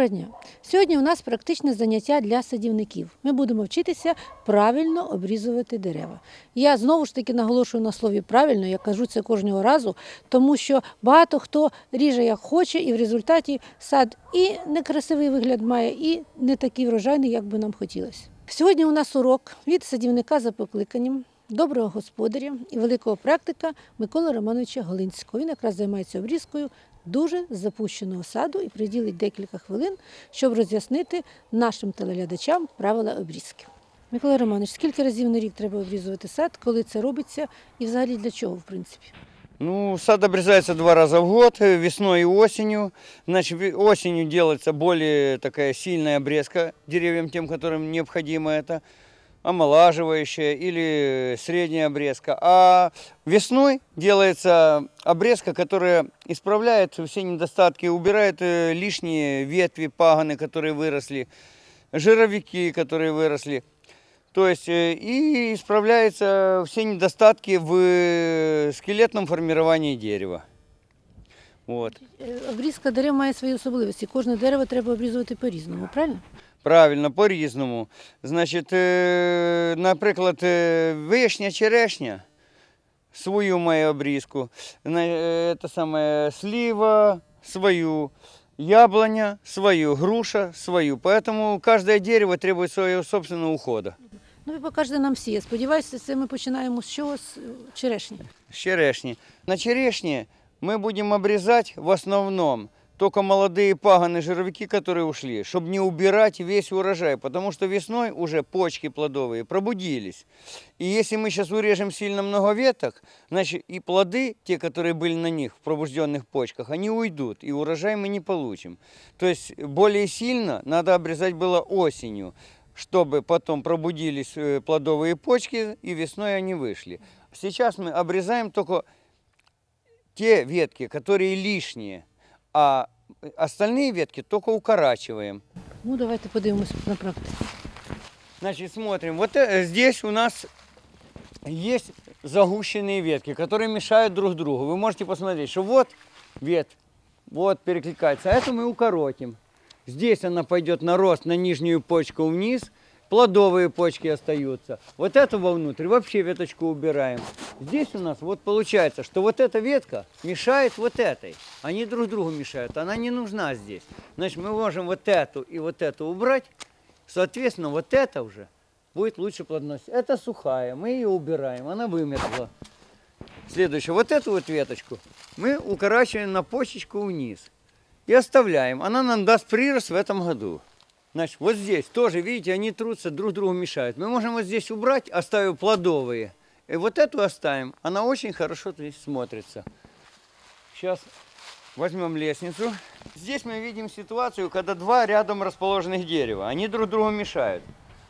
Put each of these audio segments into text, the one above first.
Доброго дня! Сьогодні у нас практичне заняття для садівників. Ми будемо вчитися правильно обрізувати дерева. Я знову ж таки наголошую на слові правильно, я кажу це кожного разу, тому що багато хто ріже як хоче, і в результаті сад і некрасивий вигляд має, і не такий врожайний, як би нам хотілося. Сьогодні у нас урок від садівника за покликанням. Доброго господаря і великого практика Миколи Романовича Голинського. Він якраз займається обрізкою дуже запущеного саду і приділить декілька хвилин, щоб роз'яснити нашим телеглядачам правила обрізки. Микола Романович, скільки разів на рік треба обрізувати сад, коли це робиться, і взагалі для чого, в принципі? Ну, сад обрезается два раза в год, э, весной и осенью. Значит, ве- осенью делается более такая сильная обрезка деревьям, тем, которым необходимо это, омолаживающая или средняя обрезка. А весной делается обрезка, которая исправляет все недостатки, убирает э, лишние ветви, паганы, которые выросли, жировики, которые выросли. То есть э, и исправляются все недостатки в э, скелетном формировании дерева. Вот. Е, Обрізка дерев має свої особливості. Кожне дерево треба обрізувати по-різному, правильно? Правильно, по-різному. Значить, е, наприклад, е, вишня, черешня свою має обрізку. Е, Це саме слива свою, яблоня свою, груша свою. Поэтому каждое дерево требует своего собственного ухода. Ну, ви покажете нам всі. Я сподіваюся, це ми починаємо з чого? З черешні. с черешни. На черешне мы будем обрезать в основном только молодые паганы, жировики, которые ушли, чтобы не убирать весь урожай, потому что весной уже почки плодовые пробудились. И если мы сейчас урежем сильно много веток, значит и плоды, те, которые были на них, в пробужденных почках, они уйдут, и урожай мы не получим. То есть более сильно надо обрезать было осенью, чтобы потом пробудились э, плодовые почки, и весной они вышли. Сейчас мы обрезаем только те ветки, которые лишние, а остальные ветки только укорачиваем. Ну, давайте подивимося на практику. Значит, смотрим. Вот э, здесь у нас есть загущенные ветки, которые мешают друг другу. Вы можете посмотреть, что вот ветвь, вот перекликается, а эту мы укоротим. Здесь она пойдет на рост, на нижнюю почку вниз, плодовые почки остаются. Вот эту вовнутрь вообще веточку убираем. Здесь у нас вот получается, что вот эта ветка мешает вот этой. Они друг другу мешают, она не нужна здесь. Значит, мы можем вот эту и вот эту убрать. Соответственно, вот это уже будет лучше плодоносить. Это сухая, мы ее убираем, она вымерзла. Следующее, вот эту вот веточку мы укорачиваем на почечку вниз и оставляем. Она нам даст прирост в этом году. Значит, вот здесь тоже, видите, они трутся, друг другу мешают. Мы можем вот здесь убрать, оставив плодовые. И вот эту оставим. Она очень хорошо здесь смотрится. Сейчас возьмем лестницу. Здесь мы видим ситуацию, когда два рядом расположенных дерева. Они друг другу мешают.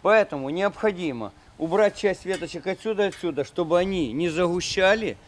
Поэтому необходимо убрать часть веточек отсюда отсюда, чтобы они не загущали.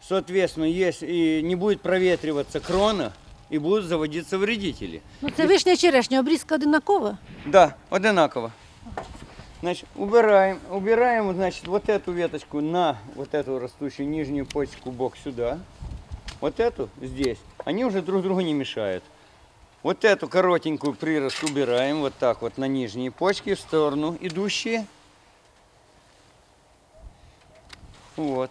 Соответственно, если не будет проветриваться крона и будут заводиться вредители. Ну, це вишня черешня, обрізка одинакова. Да, одинаково. Значит, убираем, убираем, значит, вот эту веточку на вот эту растущую нижнюю почку бок сюда. Вот эту здесь. Они уже друг другу не мешают. Вот эту коротенькую прирост убираем вот так вот на нижние почки в сторону идущие. Вот.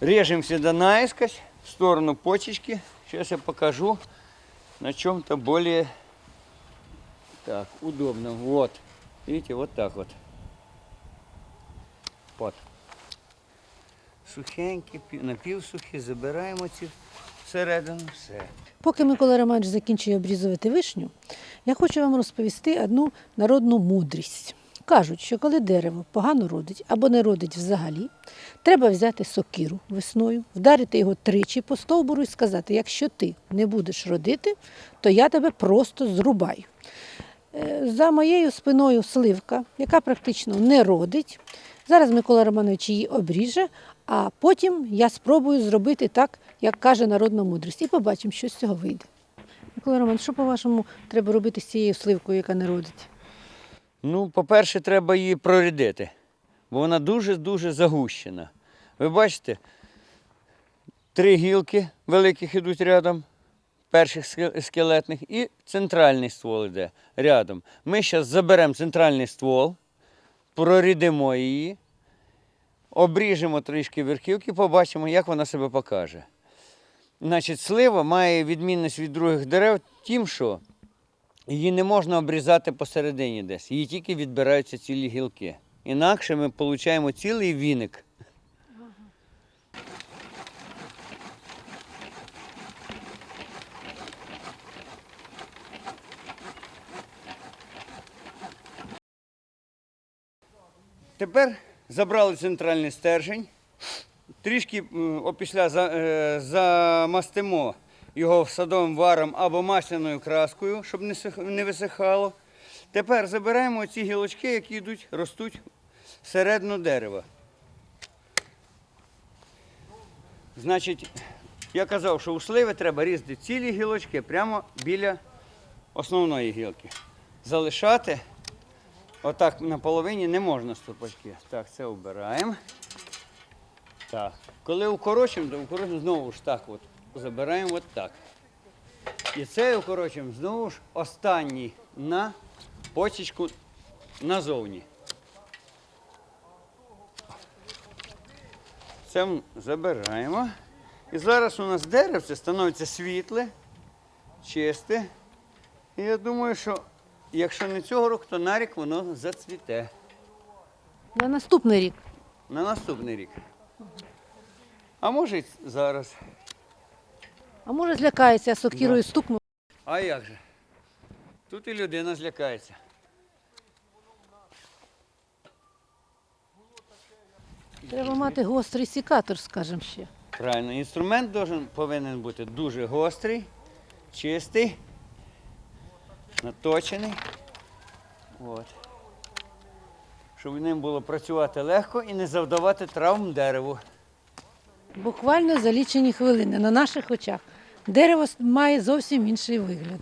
Режем всегда наискось в сторону почечки. Сейчас я покажу на чем-то более так, удобном. Вот. Видите, вот так вот. Вот. Сухенькі, пі- напівсухі, забираємо ці всередину. Все. Поки Микола Романович закінчує обрізувати вишню, я хочу вам розповісти одну народну мудрість. Кажуть, що коли дерево погано родить або не родить взагалі, треба взяти сокиру весною, вдарити його тричі по стовбуру і сказати: якщо ти не будеш родити, то я тебе просто зрубаю. Е, За моєю спиною сливка, яка практично не родить. Зараз Микола Романович її обріже, а потім я спробую зробити так, як каже народна мудрість, і побачимо, що з цього вийде. Микола Романович, що по-вашому треба робити з цією сливкою, яка не родить? Ну, по-перше, треба її прорядити, бо вона дуже-дуже загущена. Ви бачите, Три гілки великих ідуть рядом, перших скелетних, і центральний ствол йде рядом. Ми зараз заберемо центральний ствол, прорідимо її, обріжемо трішки верхівки, побачимо, як вона себе покаже. Значить, слива має відмінність від других дерев тим, що її не можна обрізати посередині десь, її тільки відбираються цілі гілки. Інакше ми отримуємо цілий віник. Тепер забрали центральний стержень, трішки опісля е, замастимо його садовим варом або масляною краскою, щоб не, висихало. Тепер забираємо ці гілочки, які йдуть, ростуть всередину дерева. Значить, я казав, що у сливи треба різати цілі гілочки прямо біля основної гілки. Залишати Отак на половині не можна стопачки. Так, це обираємо. Так. Коли укорочуємо, то укорочуємо знову ж так от. Забираємо от так. І це укорочуємо знову ж останній на почечку назовні. Це забираємо. І зараз у нас деревце становиться світле, чисте. І я думаю, що якщо не цього року, то на рік воно зацвіте. На наступний рік. На наступний рік. А може й зараз. А може злякається, сокірою стукнув. А як же? Тут і людина злякається. Треба мати гострий сікатор, скажімо ще. Правильно, інструмент должен, повинен бути дуже гострий, чистий, наточений. От. Щоб ним було працювати легко і не завдавати травм дереву. Буквально за лічені хвилини на наших очах. Дерево має зовсім інший вигляд.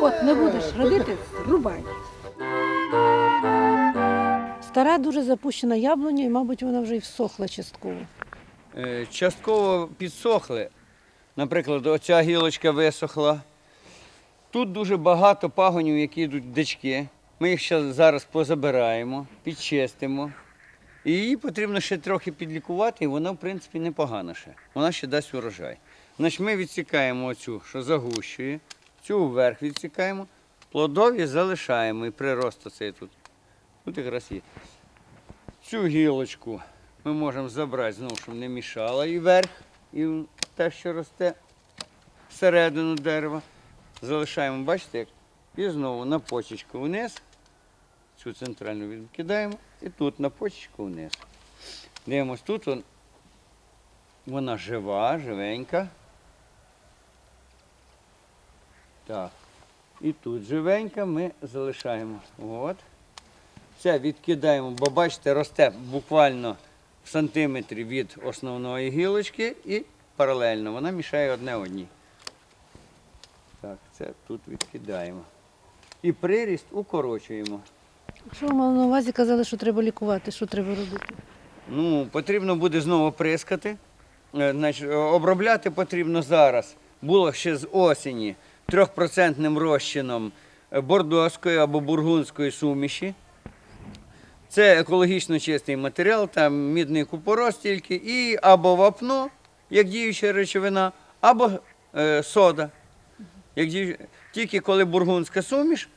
От, не будеш родити, рубай. Стара дуже запущена яблуня, і, мабуть, вона вже й всохла частково. Е, частково підсохли. Наприклад, оця гілочка висохла. Тут дуже багато пагонів, які йдуть дички. Ми їх зараз позабираємо, підчистимо. І її потрібно ще трохи підлікувати, і вона, в принципі, непогана ще. Вона ще дасть урожай. Значить, ми відсікаємо оцю, що загущує, цю вверх відсікаємо, плодові залишаємо і прирост оцей тут. Тут якраз є. Цю гілочку ми можемо забрати знову, щоб не мішала і вверх, і те, що росте всередину дерева. Залишаємо, бачите? І знову на почечку вниз. Цю центральну відкидаємо і тут на почечку вниз. Дивимось, тут вон- вона жива, живенька. Так. І тут живенька ми залишаємо. От. Це відкидаємо, бо бачите, росте буквально в сантиметрі від основної гілочки і паралельно. Вона мішає одне одній. Так, це тут відкидаємо. І приріст укорочуємо. Якщо ви мали на увазі, казали, що треба лікувати, що треба робити? Ну, потрібно буде знову прискати. Е, Значить, обробляти потрібно зараз. Було ще з осені трьохпроцентним розчином е, бордоської або бургундської суміші. Це екологічно чистий матеріал, там мідний купорос тільки, і або вапно, як діюча речовина, або е, сода. Як. Тільки коли бургундська суміш,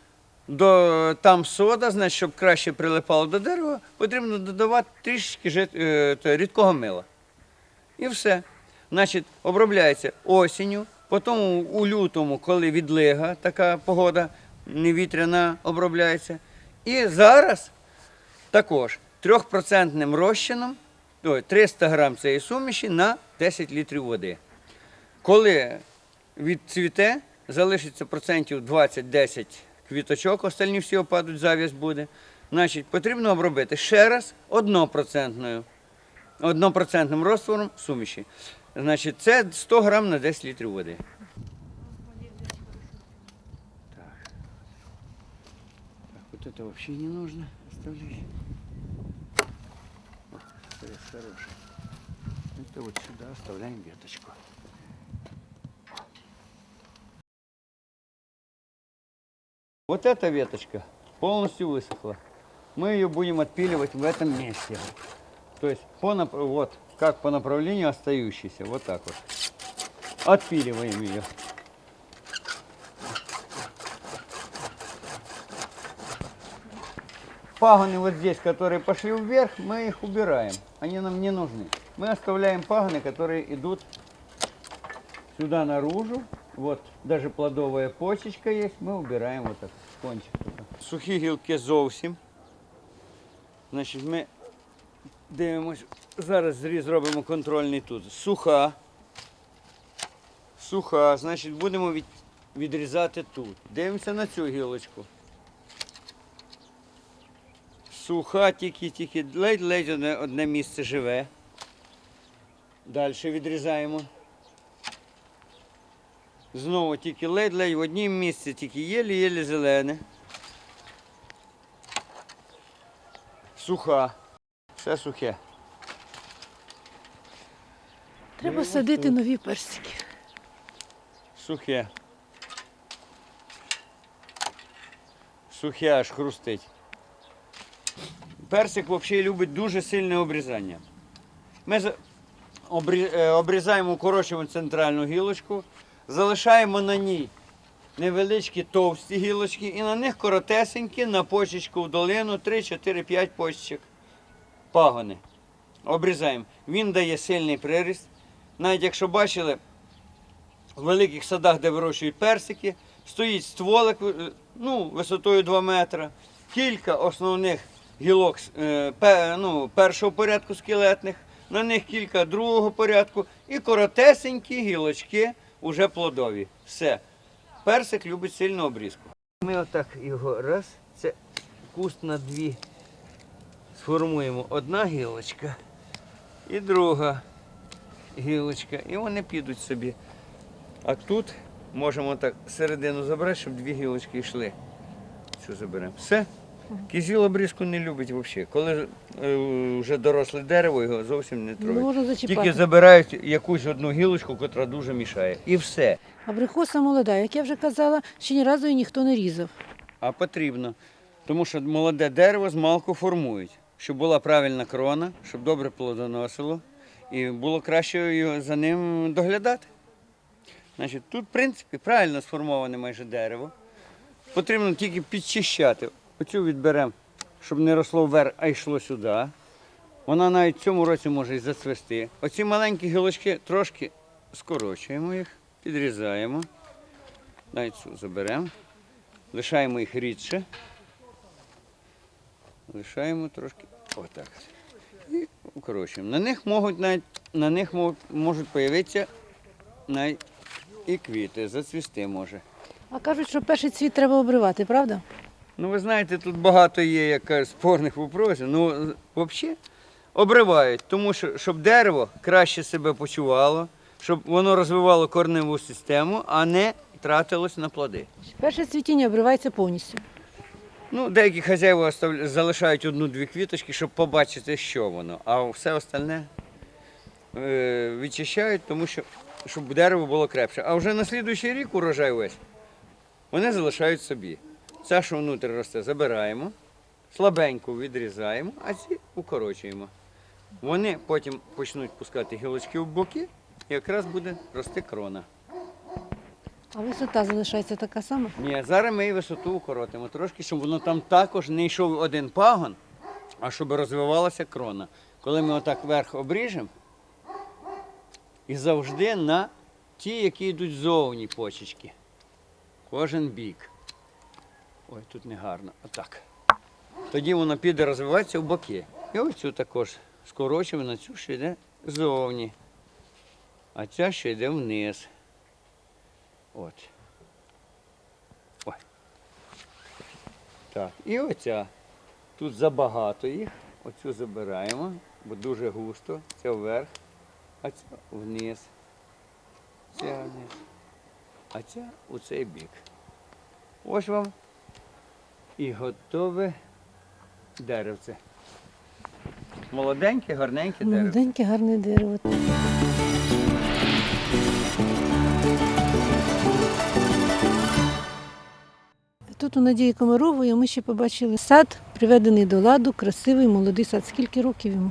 до, там сода, значить, щоб краще прилипало до дерева, потрібно додавати трішки жит, е, рідкого мила. І все. Значить, обробляється осінню, потім у лютому, коли відлига, така погода невітряна обробляється. І зараз також 3% розчином, 300 грам цієї суміші на 10 літрів води. Коли відцвіте, залишиться процентів 20-10 квіточок, остальні всі опадуть, зав'яз буде. Значить, потрібно обробити ще раз однопроцентною, однопроцентним розтвором суміші. Значить, це 100 грам на 10 літрів води. Так. Так, Вот это вообще не нужно оставлять. О, хороший. Это вот сюда оставляем веточку. Вот эта веточка полностью высохла. Мы ее будем отпиливать в этом месте. То есть по вот как по направлению остающейся, вот так вот. Отпиливаем ее. Пагоны вот здесь, которые пошли вверх, мы их убираем. Они нам не нужны. Мы оставляем пагоны, которые идут сюда наружу. Вот даже плодовая почечка есть. Мы убираем вот так кончик. Сухі гілки зовсім. Значить, ми дивимось. Зараз зріз робимо контрольний тут. Суха. Суха. Значить, будемо від, відрізати тут. Дивимося на цю гілочку. Суха, тільки, тільки ледь-ледь одне місце живе. Далі відрізаємо. Знову тільки ледь-ледь в однім місці, тільки єлі-єлі зелене. Суха. Все сухе. Треба Ну, садити нові персики. Сухе. Сухе аж хрустить. Персик взагалі любить дуже сильне обрізання. Ми е, обрізаємо, укорочуємо центральну гілочку, залишаємо на ній невеличкі товсті гілочки і на них коротесенькі на почечку в долину 3, 4, 5 почечок. Пагони. Обрізаємо. Він дає сильний приріст. Навіть якщо бачили, в великих садах, де вирощують персики, стоїть стволик е, ну, висотою 2 метри, кілька основних гілок е, ну, першого порядку скелетних, на них кілька другого порядку і коротесенькі гілочки уже плодові. Все. Персик любить сильну обрізку. Ми отак його раз, це куст на дві сформуємо. Одна гілочка і друга гілочка. І вони підуть собі. А тут можемо так середину забрати, щоб дві гілочки йшли. Цю заберемо. Все. Кізіл обрізку не любить взагалі. Коли е, вже доросле дерево, його зовсім не Не троють. Тільки забирають якусь одну гілочку, яка дуже мішає. І все. Абрикоса молода, як я вже казала, ще ні разу її ніхто не різав. А потрібно. Тому що молоде дерево з малку формують, щоб була правильна крона, щоб добре плодоносило і було краще його за ним доглядати. Значить, тут, в принципі, правильно сформоване майже дерево. Потрібно тільки підчищати. Оцю відберемо, щоб не росло вверх, а йшло сюди. Вона навіть в цьому році може і зацвести. Оці маленькі гілочки трошки скорочуємо їх, підрізаємо. Навіть цю заберемо. Лишаємо їх рідше. Лишаємо трошки отак. І укорочуємо. На них можуть навіть на них можуть, появитися навіть і квіти, зацвісти може. А кажуть, що перший цвіт треба обривати, правда? Ну, ви знаєте, тут багато є як спорних вопросів. Ну, взагалі, обривають, тому що щоб дерево краще себе почувало, щоб воно розвивало корневу систему, а не тратилось на плоди. Перше цвітіння обривається повністю. Ну, деякі хазяїва залишають одну-дві квіточки, щоб побачити, що воно, а все остальне е, відчищають, тому що щоб дерево було крепше. А вже на слідуючий рік урожай весь вони залишають собі. Це, що внутрі росте, забираємо, слабенько відрізаємо, а ці укорочуємо. Вони потім почнуть пускати гілочки в боки, і якраз буде рости крона. А висота залишається така сама. Ні, зараз ми і висоту укоротимо трошки, щоб воно там також не йшов один пагон, а щоб розвивалася крона. Коли ми отак вверх обріжемо, і завжди на ті, які йдуть ззовні почечки. Кожен бік. Ой, тут не гарно. Отак. Тоді воно піде розвиватися в боки. І оцю також скорочуємо на цю, що йде ззовні. А ця що йде вниз. От. Ой. Так, і оця. Тут забагато їх. Оцю забираємо, бо дуже густо. Це вверх, а ця вниз. Ця вниз. А ця у цей бік. Ось вам І готове деревце. Молоденьке, гарненьке дерево. Молоденьке, гарне дерево. Тут у Надії Комарової ми ще побачили сад, приведений до ладу, красивий молодий сад. Скільки років йому?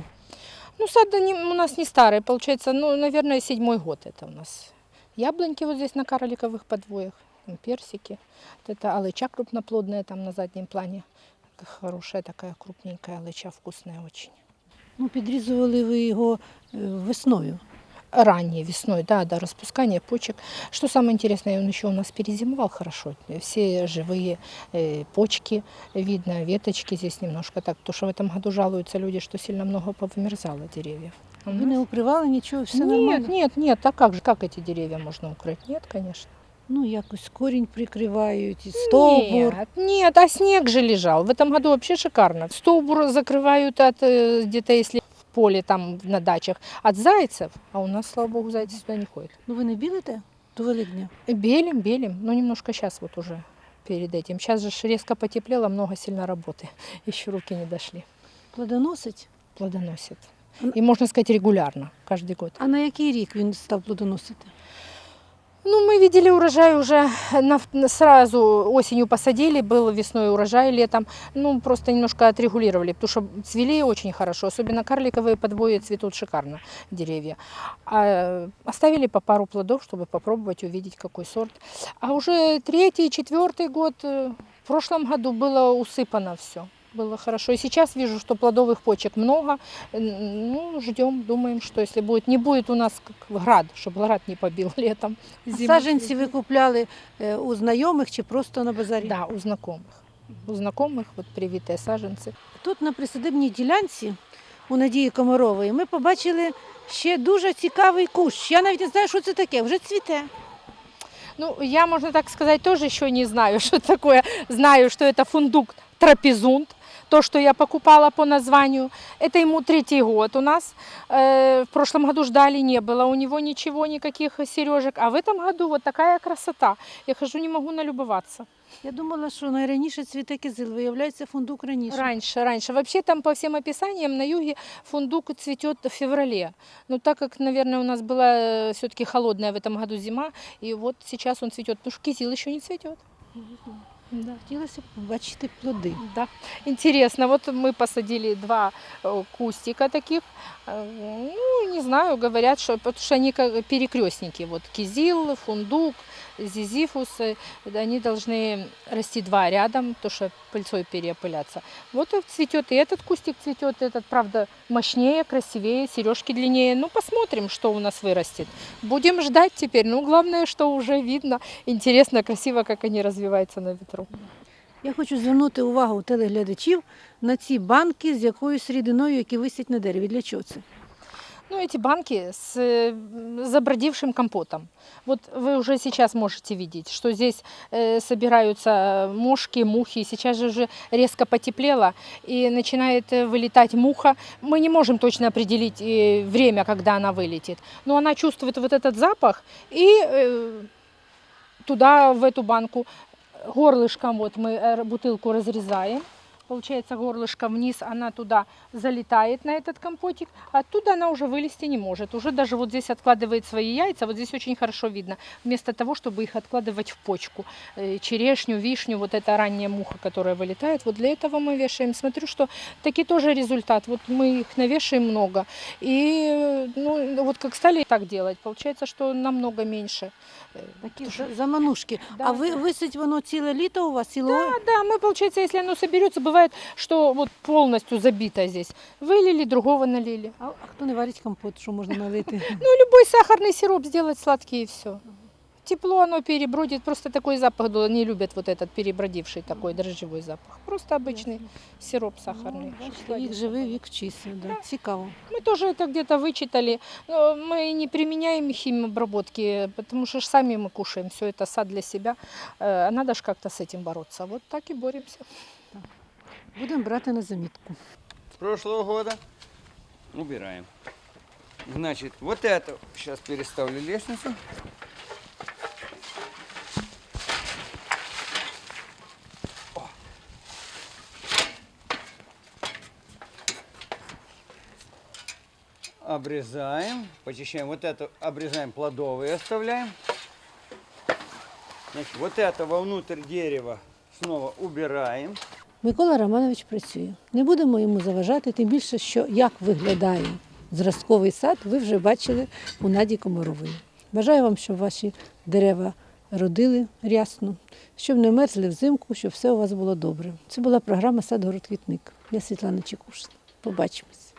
Ну, сад не- у нас не старый, получается, ну, наверное, седьмой год это у нас. Яблоньки вот здесь на карликовых подвоях, там персики. Вот это алыча крупноплодная там на заднем плане. Хорошая такая крупненькая алыча, вкусная очень. Ну, підрізували ви його е, весною. Ранней весной, да, до распускания почек. Что самое интересное, он еще у нас перезимовал хорошо. Все живые э, почки видно, веточки здесь немножко так. Потому что в этом году жалуются люди, что сильно много повымерзало деревьев. А у Ви нас не укривали нічого, все нет, нормально. нет, нет, а как же, как эти деревья можно укрыть? Нет, конечно. Ну, якось корінь прикривають, і стовбур. Нет, нет, а снег же лежал. В этом году вообще шикарно. Стовбур закрывают от э, где-то, если в поле там на дачах, от зайцев, а у нас, слава богу, зайцы сюда не ходят. Ну, ви не білите до Великдня? Белим, белим, но немножко сейчас вот уже перед этим. Сейчас же ж резко потеплело, много сильно работы. Еще руки не дошли. Плодоносить? Плодоносит. И можно сказать регулярно, каждый год. А на який рік він став плодоносити? Ну, мы видели урожай уже на, на- сразу осенью посадили, был весной урожай, летом. Ну, просто немножко отрегулировали, потому что цвели очень хорошо. Особенно карликовые подвои цветут шикарно, деревья. А, оставили по пару плодов, чтобы попробовать увидеть, какой сорт. А уже третий, четвертый год, э, в прошлом году было усыпано все. Было хорошо. И сейчас вижу, что плодовых почек много. Н- Ну, ждем, думаем, что если будет, не будет у нас как град, чтобы град не побил летом. зимой. Саджанці ви купляли е, у знайомих чи просто на базарі? Да, у знакомых. У знакомых вот привитые саженцы. Тут на присадибній ділянці у Надії Комарової ми побачили ще дуже цікавий кущ. Я навіть не знаю, що це таке, вже цвіте. Ну, я, можно так сказать, тоже еще не знаю, что такое. Знаю, что это фундук трапезунд, то, что я покупала по названию. Это ему третий год у нас. Э, в прошлом году ждали, не было у него ничего, никаких сережек. А в этом году вот такая красота. Я хожу, не могу налюбоваться. Я думала, що найраніше цвіте кизил, виявляється фундук раніше. Раньше, раньше. Вообще там по всем описаниям на юге фундук цветет в феврале. Но так как, наверное, у нас была все-таки холодная в этом году зима, и вот сейчас он цветет, потому что кизил еще не цветет. Да, хотілося б побачити плоди. Да. Интересно, вот мы посадили два э, кустика таких. Э, Ну, не знаю, говорят, что потому что они как перекрестники. Вот кизил, фундук, зизифус, э, они должны расти два рядом, то что пыльцой переопыляться. Вот и цветет и этот кустик цветет, этот, правда, мощнее, красивее, сережки длиннее. Ну, посмотрим, что у нас вырастет. Будем ждать теперь. Ну, главное, что уже видно. Интересно, красиво, как они развиваются на ветру. Я хочу звернути увагу телеглядачів на ці банки з якоюсь рідиною, які висять на дереві. Для чого це? Ну, эти банки с э, забродившим компотом. Вот вы уже сейчас можете видеть, что здесь э, собираются мошки, мухи. Сейчас же уже резко потеплело и начинает э, вылетать муха. Мы не можем точно определить э, время, когда она вылетит. Но она чувствует вот этот запах и э, туда, в эту банку, горлышком вот мы э, бутылку разрезаем. Получается, горлышко вниз, она туда залетает на этот компотик, а оттуда она уже вылезти не может. Уже даже вот здесь откладывает свои яйца, вот здесь очень хорошо видно. Вместо того, чтобы их откладывать в почку, э, черешню, вишню, вот эта ранняя муха, которая вылетает, вот для этого мы вешаем. Смотрю, что таки тоже результат. Вот мы их навешаем много. И э, ну, вот как стали так делать, получается, что намного меньше. э, Такі за- заманушки. Да, а ви да. висить воно ціле літо у вас, ціле Да, да, мы, получается, если оно соберется, бывает, что вот полностью забито здесь. Вылили, другого налили. А, а хто не варить компот, що можна налити? Ну, любой сахарный сироп сделать сладкий и все. Тепло оно перебродит, просто такой запах, да, не любят вот этот перебродивший такой дрожжевой запах. Просто обычный сироп сахарный. Ну, бачите, Вік живий, вік вчися. Да. Цікаво. Мы тоже это где-то вычитали. но Мы не применяем химобработки, потому что ж сами мы кушаем все это сад для себя. Э, А надо же как-то с этим бороться. Вот так и боремся. Будем брать на заметку. З прошлого года убираем. Значит, вот это сейчас переставлю лестницу. Обрезаем, почищаем. Вот это обрезаем плодовые, оставляем. Значит, вот это вовнутрь дерева снова убираем. Микола Романович працює. Не будемо йому заважати, тим більше, що як виглядає зразковий сад, ви вже бачили у Наді Комарової. Бажаю вам, щоб ваші дерева родили рясно, щоб не мерзли взимку, щоб все у вас було добре. Це була програма Сад город квітник. Я Світлана Чекушна. Побачимось.